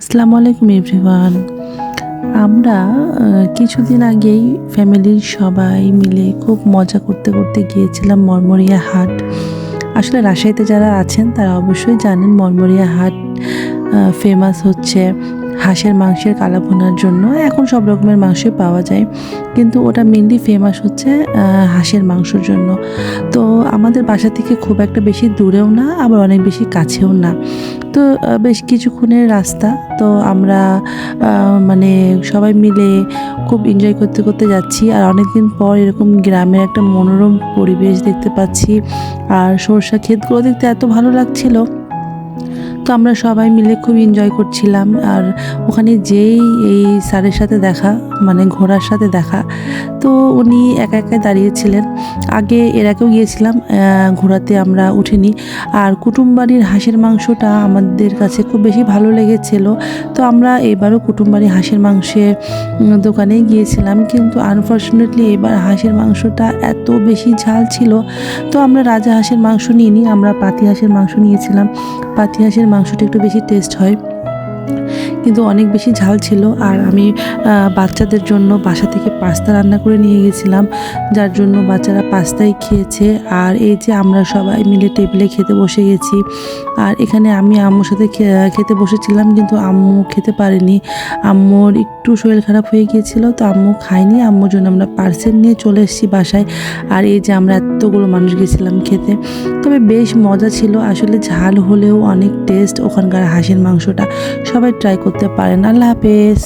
আসসালামু আলাইকুম এভরিওয়ান। আমরা কিছুদিন আগেই ফ্যামিলির সবাই মিলে খুব মজা করতে করতে গিয়েছিলাম মরমরিয়া হাট। আসলে রাজশাহীতে যারা আছেন, তারা অবশ্যই জানেন মরমরিয়া হাট ফেমাস হচ্ছে। হাঁসের মাংসের কালাভুনার জন্য এখন সব রকমের মাংসই পাওয়া যায়। কিন্তু ওটা মেনলি ফেমাস হচ্ছে হাঁসের মাংসর জন্য। তো আমাদের বাসা থেকে খুব একটা বেশি দূরেও না, আবার অনেক বেশি কাছেও না। তো বেশ কিছুক্ষণের রাস্তা। তো আমরা মানে সবাই মিলে খুব এনজয় করতে করতে যাচ্ছি। আর অনেকদিন পর এরকম গ্রামের একটা মনোরম পরিবেশ দেখতে পাচ্ছি। আর সরষা ক্ষেতগুলো দেখতে এত ভালো লাগছিল। তো আমরা সবাই মিলে খুব এনজয় করছিলাম, আর ওখানে যেই এই স্যারের সাথে দেখা মানে ঘোড়ার সাথে দেখা, তো উনি একা একা দাঁড়িয়েছিলেন আগে এর আগেও গিয়েছিলাম ঘোড়াতে আমরা উঠিনি, আর কুটুমবাড়ির হাঁসের মাংসটা আমাদের কাছে খুব বেশি ভালো লেগেছিল। তো আমরা এবারও কুটুমবাড়ি হাঁসের মাংসের দোকানে গিয়েছিলাম, কিন্তু আনফর্চুনেটলি এবার হাঁসের মাংসটা এত বেশি ঝাল ছিল, তো আমরা রাজা হাঁসের মাংস নিয়ে নিইনি, আমরা পাতি হাঁসের মাংস নিয়েছিলাম। পাতি হাঁসের মাংসটা একটু বেশি টেস্ট হয়। কিন্তু অনেক বেশি ঝাল ছিল আর আমি বাচ্চাদের জন্য বাসা থেকে পাস্তা রান্না করে নিয়ে গেছিলাম, যার জন্য বাচ্চারা পাস্তাই খেয়েছে। আর এই যে আমরা সবাই মিলে টেবিলে খেতে বসে গেছি। আর এখানে আমি আম্মুর সাথে খেতে বসেছিলাম কিন্তু আম্মু খেতে পারেনি। আম্মুর একটু শরীর খারাপ হয়ে গিয়েছিল তো আম্মু খায়নি। আম্মুর জন্য আমরা পার্সেল নিয়ে চলে এসেছি বাসায়। আর এই যে আমরা এতগুলো মানুষ গেছিলাম খেতে। তবে বেশ মজা ছিল। আসলে ঝাল হলেও অনেক টেস্ট ওখানকার হাঁসের মাংসটা সবাই ট্রাই করতে পারেন আল্লাহ হাফেজ।